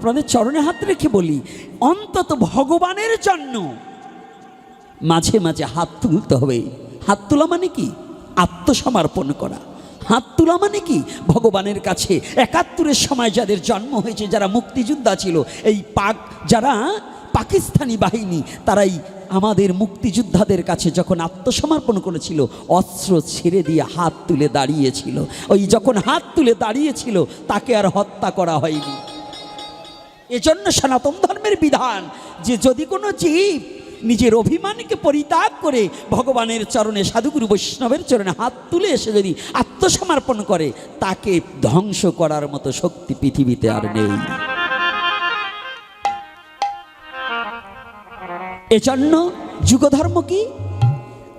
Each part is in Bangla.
আপনাদের চরণে হাত রেখে বলি, অন্তত ভগবানের জন্য মাঝে মাঝে হাত তুলতে হবে। হাত তোলা মানে কি? আত্মসমর্পণ করা। হাত তোলা মানে কি? ভগবানের কাছে একাত্তরের সময় যাদের জন্ম হয়েছে, যারা মুক্তিযোদ্ধা ছিল, এই পাক, যারা পাকিস্তানি বাহিনী, তারাই আমাদের মুক্তিযোদ্ধাদের কাছে যখন আত্মসমর্পণ করেছিল, অস্ত্র ছেড়ে দিয়ে হাত তুলে দাঁড়িয়েছিল। ওই যখন হাত তুলে দাঁড়িয়েছিল, তাকে আর হত্যা করা হয়নি। এজন্য সনাতন ধর্মের বিধান যে যদি কোনো জীব নিজের অভিমানকে পরিত্যাগ করে ভগবানের চরণে সাধুগুরু বৈষ্ণবের চরণে হাত তুলে এসে যদি আত্মসমর্পণ করে, তাকে ধ্বংস করার মতো শক্তি পৃথিবীতে আর নেই। এজন্য যুগধর্ম কি?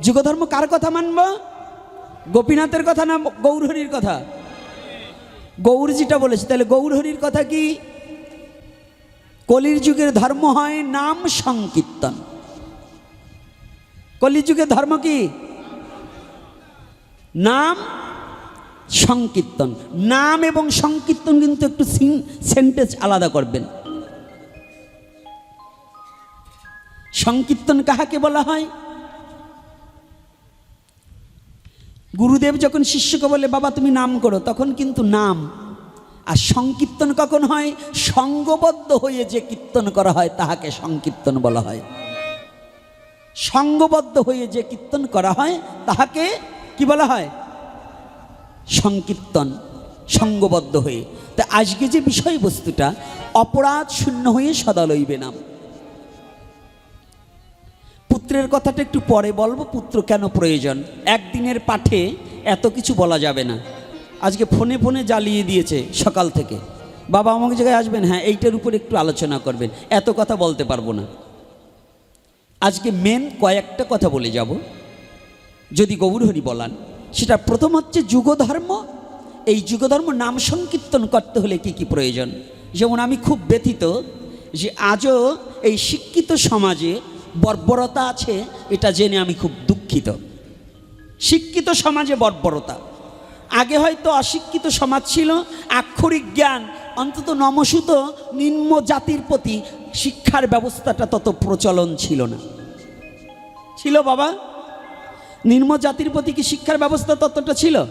যুগধর্ম কার কথা মানব? গোপীনাথের কথা না গৌরহরির কথা? গৌরজিটা বলেছে, তাহলে গৌরহরির কথা কি? কলির যুগের ধর্ম হয় নাম সংকীর্তন। কলিযুগের ধর্ম কি? নাম সংকীর্তন। নাম এবং সংকীর্তন কিন্তু একটু সেন্টেন্স আলাদা করবেন। সংকীর্তন কাহাকে বলা হয়? গুরুদেব যখন শিষ্যকে বলে, বাবা, তুমি নাম করো, তখন কিন্তু নাম আর সংকীর্তন কখন হয়? সঙ্গবদ্ধ হয়ে যে কীর্তন করা হয়, তাহাকে সংকীর্তন বলা হয়। সঙ্গবদ্ধ হয়ে যে কীর্তন করা হয়, তাহাকে কি বলা হয়? সংকীর্তন, সঙ্গবদ্ধ হয়ে। তা আজকে যে বিষয়বস্তুটা, অপরাধ শূন্য হয়ে সদা লইবে নাম। পুত্রের কথাটা একটু পরে বলব, পুত্র কেন প্রয়োজন? একদিনের পাঠে এত কিছু বলা যাবে না। আজকে ফোনে ফোনে জ্বালিয়ে দিয়েছে সকাল থেকে। বাবা আমাকে জায়গায় আসবেন? হ্যাঁ এইটার উপর একটু আলোচনা করবেন। এত কথা বলতে পারব না। আজকে মেন কয়েকটা কথা বলে যাব। যদি গৌরহরি বলান, সেটা প্রথম হচ্ছে যুগধর্ম। এই যুগধর্ম নাম সংকীর্তন করতে হলে কি কি প্রয়োজন? যেমন আমি খুব ব্যথিত যে আজও এই শিক্ষিত সমাজে বর্বরতা আছে, এটা জেনে আমি খুব দুঃখিত। শিক্ষিত সমাজে বর্বরতা। আগে হয়তো অশিক্ষিত সমাজ ছিল, আক্ষরিক জ্ঞান, অন্তত নমসূত নিম্ন জাতির প্রতি শিক্ষার ব্যবস্থাটা তত প্রচলন ছিল না। ছিল বাবা? নিম্ন জাতির প্রতি কি শিক্ষার ব্যবস্থা ততটা ছিল?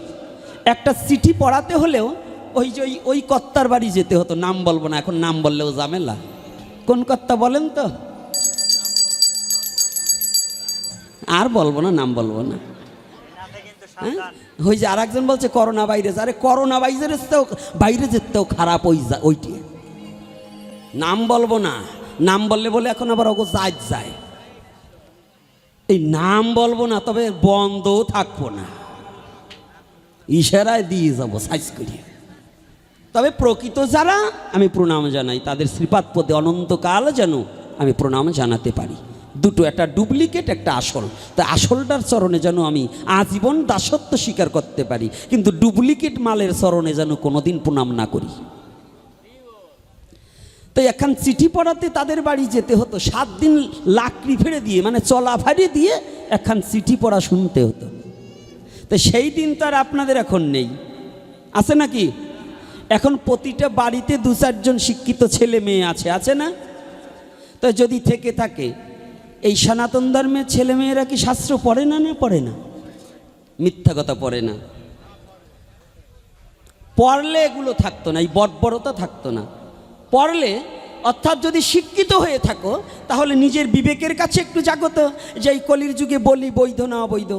একটা চিঠি পড়াতে হলেও ওই যে ওই কর্তার বাড়ি যেতে হতো, নাম বলব না, এখন নাম বললেও ঝামেলা। কোন কর্তা বলেন তো? আর বলব না, নাম বলব না। হ্যাঁ? ওই যে আর একজন বলছে, করোনা ভাইরাস। আরে, করোনা ভাইরাসটাও বাইরে যেতেও খারাপ ওই ওইটি। নাম বলব না। নাম বললে বলে এখন আবার ওগো যায় যায়। এই নাম বলব না, তবে বন্ধও থাকব না। ইশারায় দিয়ে যাব, সাইজ করিয়ে। তবে প্রকৃত যারা, আমি প্রণাম জানাই, তাদের শ্রীপাদ পদে অনন্তকাল যেন আমি প্রণাম জানাতে পারি। দুটো, একটা ডুপ্লিকেট, একটা আসল। তা আসলটার চরণে যেন আমি আজীবন দাসত্ব স্বীকার করতে পারি, কিন্তু ডুপ্লিকেট মালের চরণে যেন কোনোদিন প্রণাম না করি। তো এখন চিঠি পড়াতে তাদের বাড়ি যেতে হতো, সাত দিন লাকড়ি ফেড়ে দিয়ে মানে চলা ফাড়ি দিয়ে এখন চিঠি পড়া শুনতে হতো। তো সেই দিন তো আর আপনাদের এখন নেই। আছে নাকি? এখন প্রতিটা বাড়িতে দু চারজন শিক্ষিত ছেলে মেয়ে আছে আছে না? তো যদি থেকে থাকে এই সনাতন ধর্মের ছেলে মেয়েরা কি শাস্ত্র পড়ে না না পড়ে না? মিথ্যা কথা পড়ে না। পড়লে এগুলো থাকতো না, এই বর্বরতা থাকতো না। পড়লে, অর্থাৎ যদি শিক্ষিত হয়ে থাকো, তাহলে নিজের বিবেকের কাছে একটু জাগত যে এই কলির যুগে বলি বৈধ না অবৈধ।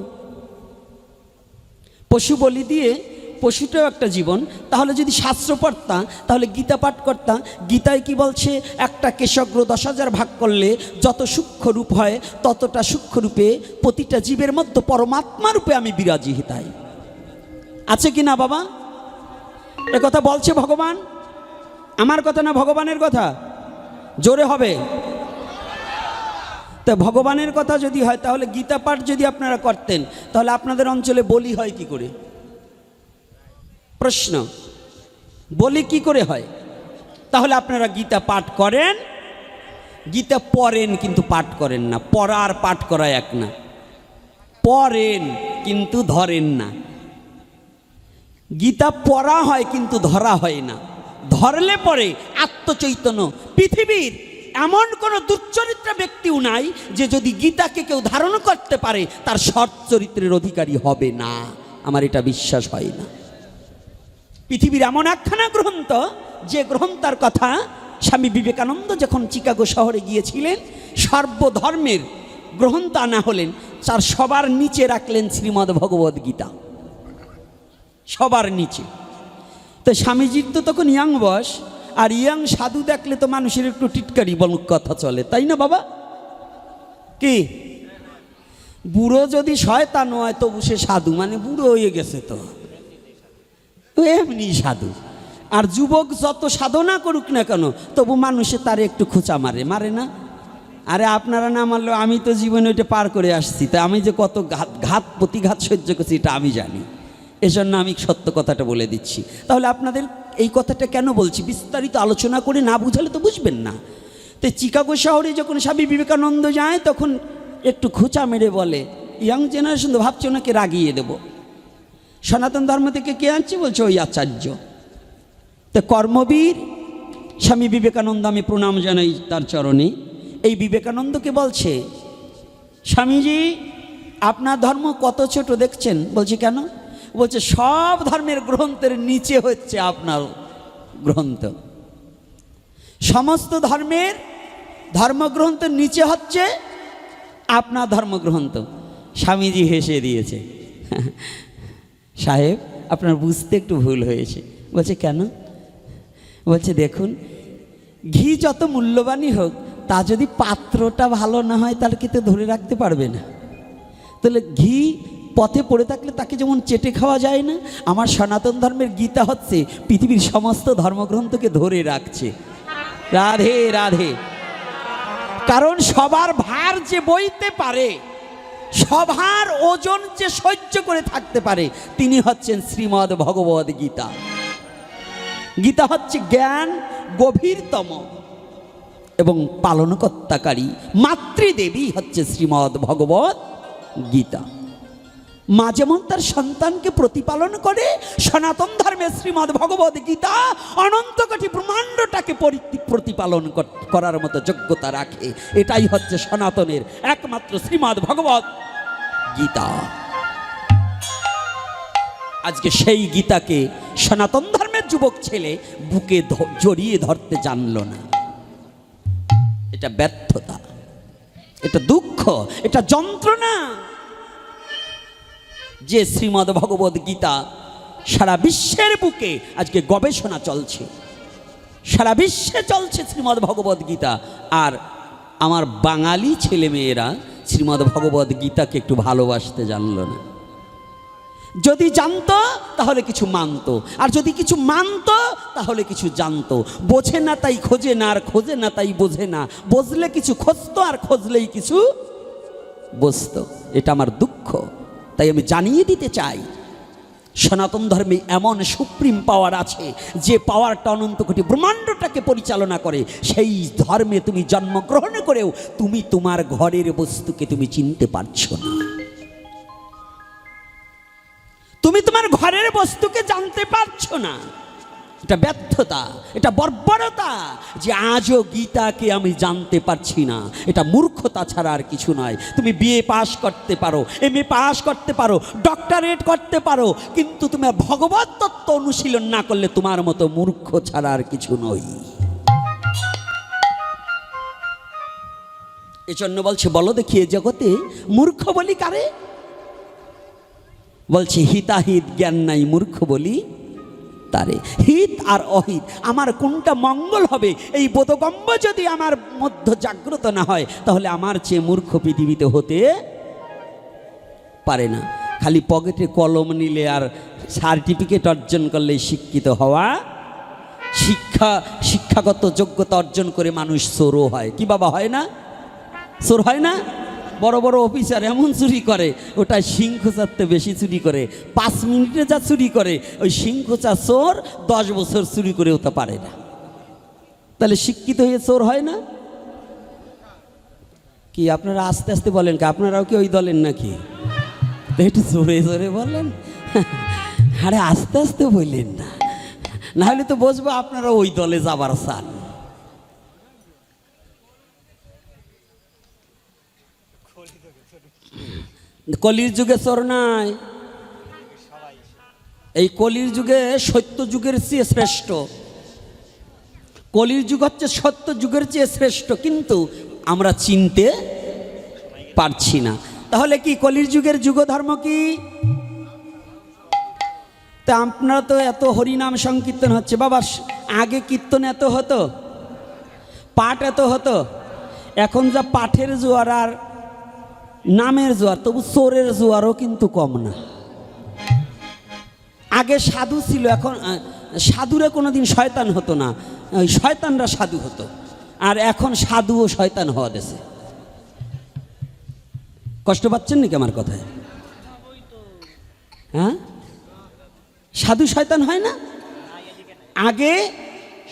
পশু বলি দিয়ে পশুটাও একটা জীবন। তাহলে যদি শাস্ত্র পড়তাম তাহলে গীতা পাঠ করতাম গীতায় কি বলছে? একটা কেশগ্র দশ হাজার ভাগ করলে যত সূক্ষ্ম রূপ হয়, ততটা সূক্ষ্ম রূপে প্রতিটা জীবের মধ্যে পরমাত্মা রূপে আমি বিরাজি হিতাই আছে কি না বাবা? এ কথা বলছে ভগবান? আমার কথা না ভগবানের কথা? জোরে হবে। তা ভগবানের কথা যদি হয়, তাহলে গীতা পাঠ যদি আপনারা করতেন, তাহলে আপনাদের অঞ্চলে বলি হয় কি করে? প্রশ্ন। বলি কি করে হয়? তাহলে আপনারা গীতা পাঠ করেন। গীতা পড়েন কিন্তু পাঠ করেন না। পড়া আর পাঠ করা এক না। পড়েন কিন্তু ধরেন না। গীতা পড়া হয় কিন্তু ধরা হয় না। ধরলে পরে আত্মচৈতন্য। পৃথিবীর এমন কোনো দুচ্চরিত্র ব্যক্তিও নাই যে যদি গীতাকে কেউ ধারণ করতে পারে, তার সৎ চরিত্রের অধিকারী হবে না। আমার এটা বিশ্বাস হয় না। পৃথিবীর এমন একখানা গ্রন্থ, যে গ্রন্থার কথা স্বামী বিবেকানন্দ যখন চিকাগো শহরে গিয়েছিলেন, সর্বধর্মের গ্রন্থ আনা হলেন, তার সবার নিচে রাখলেন শ্রীমদ্ ভগবদ গীতা। সবার নিচে। তো স্বামীজির তো তখন ইয়াং বস আর ইয়াং সাধু দেখলে তো মানুষের একটু টিটকারি বল কথা চলে, তাই না বাবা? কি? বুড়ো যদি শয়তান হয়, তবু সে সাধু মানে বুড়ো হয়ে গেছে তো। এমনি সাধু। আর যুবক যত সাধনা করুক না কেন, তবু মানুষে তার একটু খোঁচা মারে। মারে না? আরে আপনারা না মারলেও আমি তো জীবনে ওইটা পার করে আসছি। তা আমি যে কত ঘাত ঘাত, প্রতিঘাত সহ্য করছি এটা আমি জানি। এজন্য আমি সত্য কথাটা বলে দিচ্ছি। তাহলে আপনাদের এই কথাটা কেন বলছি? বিস্তারিত আলোচনা করে না বুঝালে তো বুঝবেন না। তো চিকাগো শহরে যখন স্বামী বিবেকানন্দ যায়, তখন একটু খোঁচা মেরে বলে, ইয়াং জেনারেশন তো ভাবছে ওনাকে রাগিয়ে দেবো। সনাতন ধর্ম থেকে কে আনছি বলছে ওই আচার্য। তো কর্মবীর স্বামী বিবেকানন্দ, আমি প্রণাম জানাই তার চরণে। এই বিবেকানন্দকে বলছে, স্বামীজি, আপনার ধর্ম কত ছোট দেখছেন? বলছি, কেন? বলছে, সব ধর্মের গ্রন্থের নিচে হচ্ছে আপনার গ্রন্থ। সমস্ত ধর্মের ধর্মগ্রন্থের নিচে হচ্ছে আপনার ধর্মগ্রন্থ। স্বামীজি হেসে দিয়েছে। সাহেব, আপনার বুঝতে একটু ভুল হয়েছে। বলছে, কেন? বলছে, দেখুন, ঘি যত মূল্যবানই হোক, তা যদি পাত্রটা ভালো না হয়, তাহলে কিন্তু ধরে রাখতে পারবে না। তাহলে ঘি পথে পড়ে থাকলে তাকে যেমন চেটে খাওয়া যায় না, আমার সনাতন ধর্মের গীতা হচ্ছে, পৃথিবীর সমস্ত ধর্মগ্রন্থকে ধরে রাখছে। রাধে রাধে। কারণ সবার ভার যে বইতে পারে সবার ওজন যে সহ্য করে থাকতে পারে, তিনি হচ্ছেন শ্রীমদ ভগবদ গীতা। গীতা হচ্ছে জ্ঞান, গভীরতম এবং পালনকর্তাকারী, মাতৃদেবী হচ্ছে শ্রীমদ ভগবত গীতা। মা যেমন তার সন্তানকে প্রতিপালন করে, সনাতন ধর্মের শ্রীমদ্ ভগবদ গীতা অনন্ত কোটি ব্রহ্মাণ্ডটাকে পরি- প্রতিপালন করার মতো যোগ্যতা রাখে। এটাই হচ্ছে সনাতনের একমাত্র শ্রীমদ্ ভগবত গীতা। আজকে সেই গীতাকে সনাতন ধর্মের যুবক ছেলে বুকে জড়িয়ে ধরতে জানল না। এটা ব্যর্থতা, এটা দুঃখ, এটা যন্ত্রণা। যে শ্রীমদ্ ভগবদ গীতা সারা বিশ্বের বুকে আজকে গবেষণা চলছে। সারা বিশ্বে চলছে শ্রীমদ্ ভগবদ গীতা। আর আমার বাঙালি ছেলেমেয়েরা শ্রীমদ্ ভগবদ গীতাকে একটু ভালোবাসতে জানলো না। যদি জানতো, তাহলে কিছু মানত। আর যদি কিছু মানত, তাহলে কিছু জানতো। বোঝে না তাই খোঁজে না, আর খোঁজে না তাই বোঝে না। বুঝলে কিছু খুঁজতো, আর খোঁজলেই কিছু বুঝতো। এটা আমার দুঃখ। তাই আমি জানিয়ে দিতে চাই, সনাতন ধর্মে এমন সুপ্রিম পাওয়ার আছে যে পাওয়ারটা অনন্ত কোটি ব্রহ্মাণ্ডটাকে পরিচালনা করে। সেই ধর্মে তুমি জন্মগ্রহণ করেও তুমি তোমার ঘরের বস্তুকে তুমি চিনতে পারছ না। তুমি তোমার ঘরের বস্তুকে জানতে পারছ না। এটা ব্যর্থতা, এটা বর্বরতা যে আজও গীতাকে আমি জানতে পারছি না। এটা মূর্খতা ছাড়া আর কিছু নয়। তুমি বিএ পাশ করতে পারো এম এ পাশ করতে পারো ডক্টরেট করতে পারো, কিন্তু তুমি ভগবত তত্ত্ব অনুশীলন না করলে তোমার মতো মূর্খ ছাড়া আর কিছু নই। এজন্য বলছে, বলো দেখি এ জগতে মূর্খ বলি কারে? বলছে, হিতাহিত জ্ঞান নাই মূর্খ বলি। তারে হিত আর অহিত। আমার কোনটা মঙ্গল হবে? এই বোধগম্য যদি আমার মধ্য জাগ্রত না হয়, তাহলে আমার চেয়ে মূর্খ পৃথিবীতে হতে পারে না। খালি পকেটে কলম নিলে আর সার্টিফিকেট অর্জন করলে শিক্ষিত হওয়া, শিক্ষা, শিক্ষাগত যোগ্যতা অর্জন করে মানুষ চোরও হয়। কি বাবা, হয় না? চোর হয় না? বড় বড় অফিসার এমন চুরি করে ওটা সিংহচারতে বেশি চুরি করে, পাঁচ মিনিটে যা চুরি করে, ওই সিংহচা চোর দশ বছর চুরি করেও তা পারে না। তাহলে শিক্ষিত হয়ে চোর হয় না? কি আপনারা আস্তে আস্তে বলেন কি, আপনারাও কি ওই দলেন নাকি? একটু জোরে জোরে বলেন। আরে আস্তে আস্তে বললেন না। না হলে তো বসবো আপনারা ওই দলে যাবার চান। কলির যুগে চোর নাই। এই কলির যুগে সত্য যুগের চেয়ে শ্রেষ্ঠ। কলির যুগ হচ্ছে সত্য যুগের চেয়ে শ্রেষ্ঠ, কিন্তু আমরা চিনতে পারছি না। তাহলে কি কলির যুগের যুগ ধর্ম কি? তা আপনারা তো এত হরিনাম সংকীর্তন হচ্ছে। বাবা, আগে কীর্তন এত হতো, পাঠ এত হতো। এখন যা পাঠের জোয়ার আর নামের জোয়ার, তবু চোরের জোয়ারও কিন্তু কম না। আগে সাধু ছিল, এখন সাধুরা কোনোদিন শয়তান হতো না। ওই শয়তানরা সাধু হতো, আর এখন সাধু ও শয়তান হওয়া দেশে কষ্ট পাচ্ছেন নাকি আমার কথায়? হ্যাঁ? সাধু শয়তান হয় না? আগে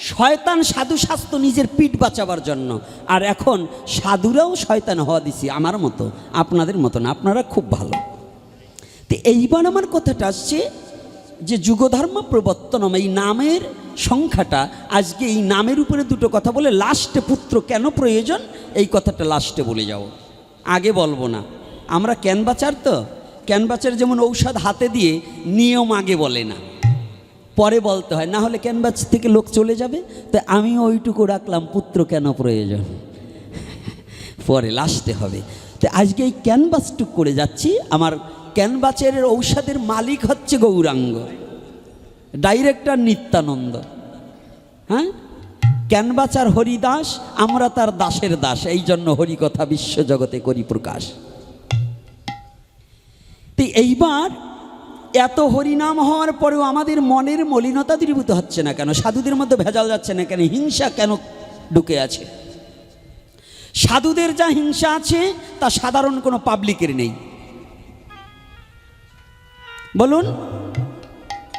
শয়তান সাধু স্বাস্থ্য নিজের পিঠ বাঁচাবার জন্য। আর এখন সাধুরাও শয়তান হওয়া দিছি আমার মতো, আপনাদের মতো না আপনারা খুব ভালো। তো এইবার আমার কথাটা আসছে যে যুগধর্ম প্রবর্তনম, এই নামের সংখ্যাটা, আজকে এই নামের উপরে দুটো কথা বলে লাস্টে পুত্র কেন প্রয়োজন? এই কথাটা লাস্টে বলে যাব। আগে বলব না। আমরা ক্যানবাচার তো? ক্যানবাচার যেমন ঔষধ হাতে দিয়ে নিয়ম আগে বলে না। পরে বলতে হয়, না হলে ক্যানভাস থেকে লোক চলে যাবে তো আমিও ওইটুকু রাখলাম, পুত্র কেন প্রয়োজন? পরে লাস্টে হবে। তো আজকে এই ক্যানভাসটুক করে যাচ্ছি, আমার ক্যানভাসের ঔষধের মালিক হচ্ছে গৌরাঙ্গ, ডাইরেক্টর নিত্যানন্দ। হ্যাঁ? ক্যানভাস আর হরিদাস, আমরা তার দাসের দাস, এই জন্য হরিকথা বিশ্বজগতে করি প্রকাশ তো এইবার এত হরিনাম হওয়ার পরেও আমাদের মনের মলিনতা দূরীভূত হচ্ছে না কেন? সাধুদের মধ্যে ভেজাল যাচ্ছে না কেন? হিংসা কেন ঢুকে আছে? সাধুদের যা হিংসা আছে, তা সাধারণ কোনো পাবলিকের নেই। বলুন,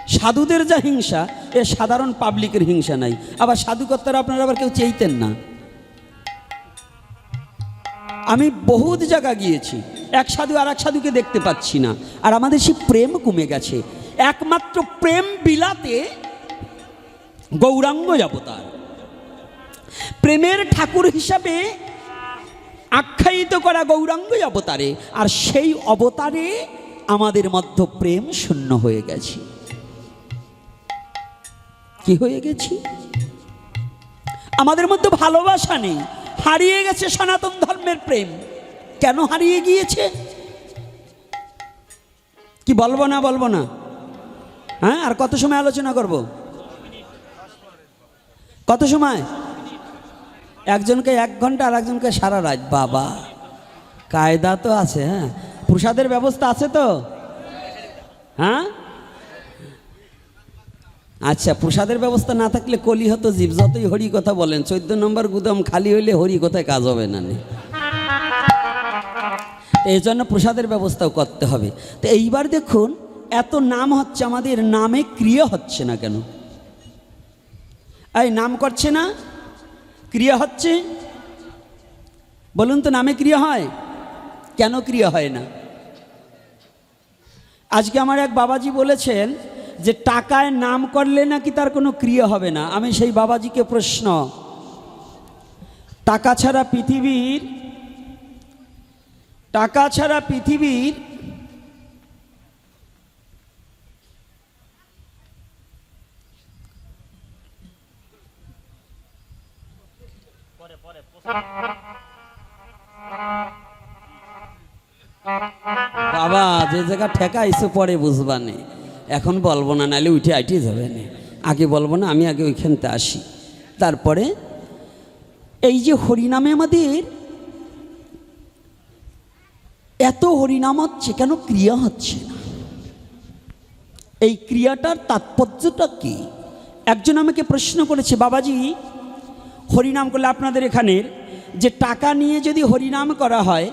সাধুদের যা হিংসা, এ সাধারণ পাবলিকের হিংসা নাই। আবার সাধুকর্তারা আপনারা আবার কেউ চেইতেন না। আমি বহুত জায়গা গিয়েছি। এক সাধু আর এক সাধুকে দেখতে পাচ্ছি না। আর আমাদের সেই প্রেম কমে গেছে। একমাত্র প্রেম বিলাতে গৌরাঙ্গ অবতার প্রেমের ঠাকুর হিসাবে আখ্যায়িত করা গৌরাঙ্গ অবতারে, আর সেই অবতারে আমাদের মধ্যে প্রেম শূন্য হয়ে গেছে। কি হয়ে গেছি? আমাদের মধ্যে ভালোবাসা নেই। হারিয়ে গেছে সনাতন ধর্মের প্রেম। কেন হারিয়ে গিয়েছে? কি বলব না বলব না? হ্যাঁ আর কত সময় আলোচনা করব? কত সময়? একজনকে এক ঘণ্টা আর একজনকে সারা রাত, বাবা। কায়দা তো আছে হ্যাঁ। প্রসাদের ব্যবস্থা আছে তো? হ্যাঁ? আচ্ছা প্রসাদের ব্যবস্থা না থাকলে কলি হতো জীব, যতই হরি কথা বলেন, চোদ্দ নম্বর গুদাম খালি হইলে হরি কথায় কাজ হবে না। এই জন্য প্রসাদের ব্যবস্থাও করতে হবে। তো এইবার দেখুন, এত নাম হচ্ছে আমাদের, নামে ক্রিয়া হচ্ছে না কেন? এই নাম করছে না? ক্রিয়া হচ্ছে? বলুন তো, নামে ক্রিয়া হয়? কেন ক্রিয়া হয় না? আজকে আমার এক বাবাজি বলেছেন যে, টাকায় নাম করলে নাকি তার কোনো ক্রিয়া হবে না। আমি সেই বাবাজিকে প্রশ্ন, টাকা ছাড়া পৃথিবীর টাকা ছাড়া পৃথিবীর বাবা, যে জায়গা ঠেকা এসে পরে বুঝবানে এখন বলব না, নাহলে উঠে আইটে যাবে না। আগে বলব না, আমি আগে ওইখানতে আসি। তারপরে, এই যে হরিনামে আমাদের এত হরিনাম হচ্ছে কেন ক্রিয়া হচ্ছে না? এই ক্রিয়াটার তাৎপর্যটা কি? একজন আমাকে প্রশ্ন করেছে, বাবাজি, হরিনাম করলে আপনাদের এখানের যে টাকা নিয়ে যদি হরিনাম করা হয়,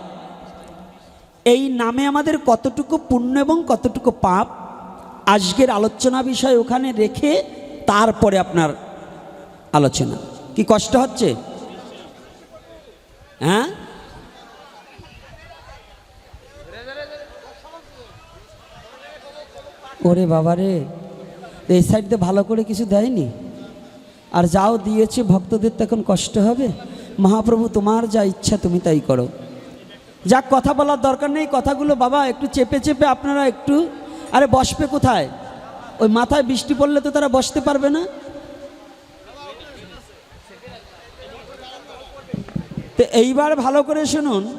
এই নামে আমাদের কতটুকু পুণ্য এবং কতটুকু পাপ? আজকের আলোচনা বিষয় ওখানে রেখে তারপরে আপনার আলোচনা। কি কষ্ট হচ্ছে? হ্যাঁ? ওরে বাবা রে এই সাইড ভালো করে কিছু দেয়নি? আর যাও দিয়েছে ভক্তদের তো এখন কষ্ট হবে। মহাপ্রভু, তোমার যা ইচ্ছা তুমি তাই করো। যা কথা বলার দরকার নেই। কথাগুলো বাবা, একটু চেপে চেপে আপনারা একটু, আরে বসবে কোথায়? ওই মাথায় বৃষ্টি পড়লে তো তারা বসতে পারবে না। তো এইবার ভালো করে শুনুন।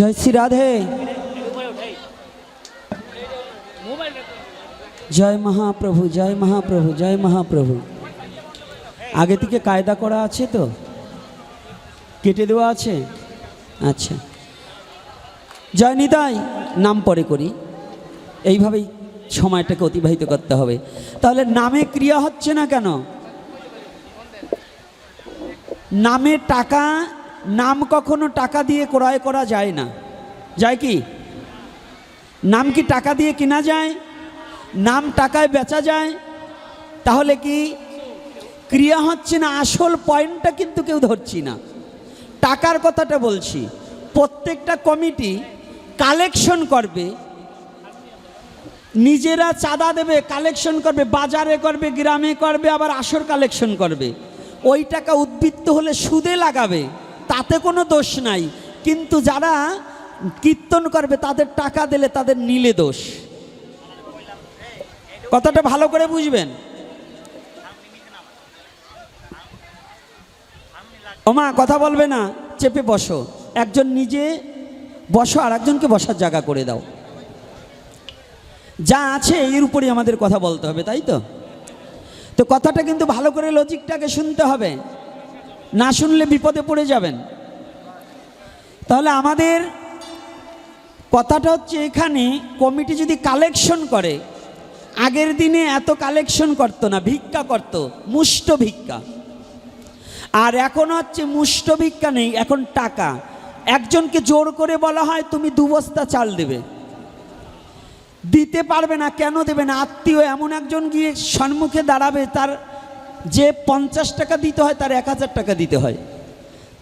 জয় শ্রী রাধে। জয় মহাপ্রভু জয় মহাপ্রভু জয় মহাপ্রভু। আগে থেকে কায়দা করা আছে তো? কেটে দেওয়া আছে? আচ্ছা। জয় নিতাই, নাম পরে করি। এইভাবেই সময়টাকে অতিবাহিত করতে হবে। তাহলে নামে ক্রিয়া হচ্ছে না কেন? নামে টাকা নাম কখনো টাকা দিয়ে ক্রয় করা যায় না। যায় কি? নাম কি টাকা দিয়ে কেনা যায়? নাম টাকায় বেচা যায়? তাহলে কি ক্রিয়া হচ্ছে না, আসল পয়েন্টটা কিন্তু কেউ ধরছি না। টাকার কথাটা বলছি, প্রত্যেকটা কমিটি কালেকশন করবে, নিজেরা চাঁদা দেবে, কালেকশন করবে, বাজারে করবে, গ্রামে করবে, আবার আসর কালেকশন করবে। ওই টাকা উদ্বৃত্ত হলে সুদে লাগাবে। তাতে কোনো দোষ নাই। কিন্তু যারা কীর্তন করবে, তাদের টাকা দিলে তাদের নীলে দোষ। কথাটা ভালো করে বুঝবেন? ওমা, কথা বলবে না, চেপে বসো। একজন নিজে বসো আর একজনকে বসার জায়গা করে দাও। যা আছে, এর উপরেই আমাদের কথা বলতে হবে, তাই তো? তো কথাটা কিন্তু ভালো করে লজিকটাকে শুনতে হবে। না শুনলে বিপদে পড়ে যাবেন। তাহলে আমাদের কথাটা হচ্ছে এখানে কমিটি যদি কালেকশন করে, আগের দিনে এত কালেকশন করতো না, ভিক্ষা করত, মুষ্ট ভিক্ষা। আর এখন হচ্ছে মুষ্ট ভিক্ষা নেই, এখন টাকা। একজনকে জোর করে বলা হয়, তুমি দু বস্তা চাল দেবে। দিতে পারবে না, কেন দেবে না? আত্মীয় এমন একজন গিয়ে সম্মুখে দাঁড়াবে, তার যে পঞ্চাশ টাকা দিতে হয়, তার এক হাজার টাকা দিতে হয়।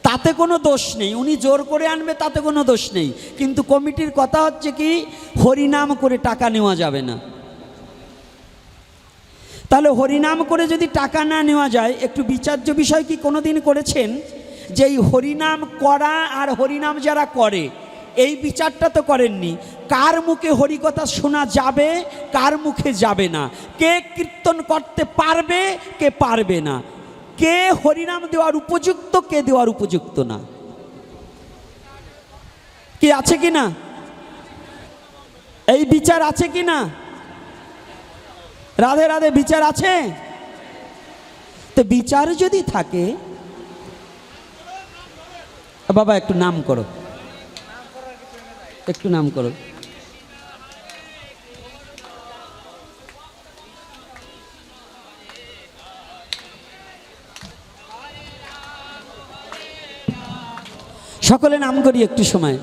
তাতে কোনো দোষ নেই। উনি জোর করে আনবে, তাতে কোনো দোষ নেই। কিন্তু কমিটির কথা হচ্ছে কি, হরিনাম করে টাকা নেওয়া যাবে না। তাহলে হরিনাম করে যদি টাকা না নেওয়া যায়, একটু বিচার্য বিষয় কি কোনো দিন করেছেন? যে এই হরিনাম করা আর হরিনাম যারা করে এই বিচারটা তো করেননি। কার মুখে হরিকথা শোনা যাবে, কার মুখে যাবে না? কে কীর্তন করতে পারবে, কে পারবে না? কে হরিনাম দেওয়ার উপযুক্ত, কে দেওয়ার উপযুক্ত না? কি আছে কি না? এই বিচার আছে কি না? রাধে রাধে, বিচার আছে? তো বিচার যদি থাকে, বাবা একটু নাম করো। একটু নাম করো। সকলে নাম করি একটু সময়।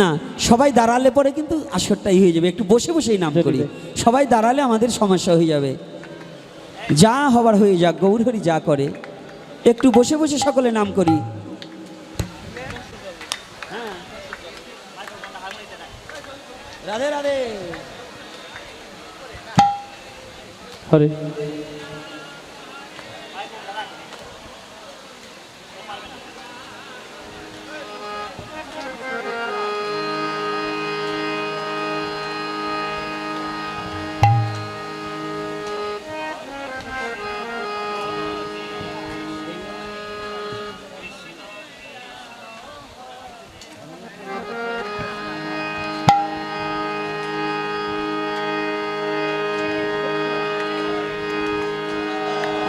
না সবাই দাঁড়ালে পরে কিন্তু আসরটাই হয়ে যাবে। একটু বসে বসেই নাম করি। সবাই দাঁড়ালে আমাদের সমস্যা হয়ে যাবে। যা হবার হয়ে যাক গৌরহরি যা করে। একটু বসে বসে সকলে নাম করি। রাধে রাধে। হরে।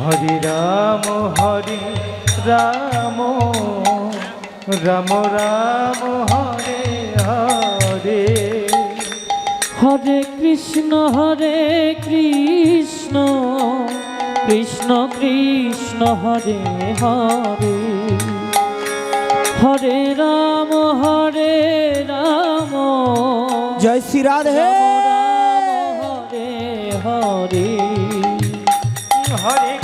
হরে রাম হরে রাম রাম রাম হরে হরে। হরে কৃষ্ণ হরে কৃষ্ণ কৃষ্ণ কৃষ্ণ হরে হরে। হরে রাম হরে রাম। জয় শ্রী রাধে। হরে হরে। হরে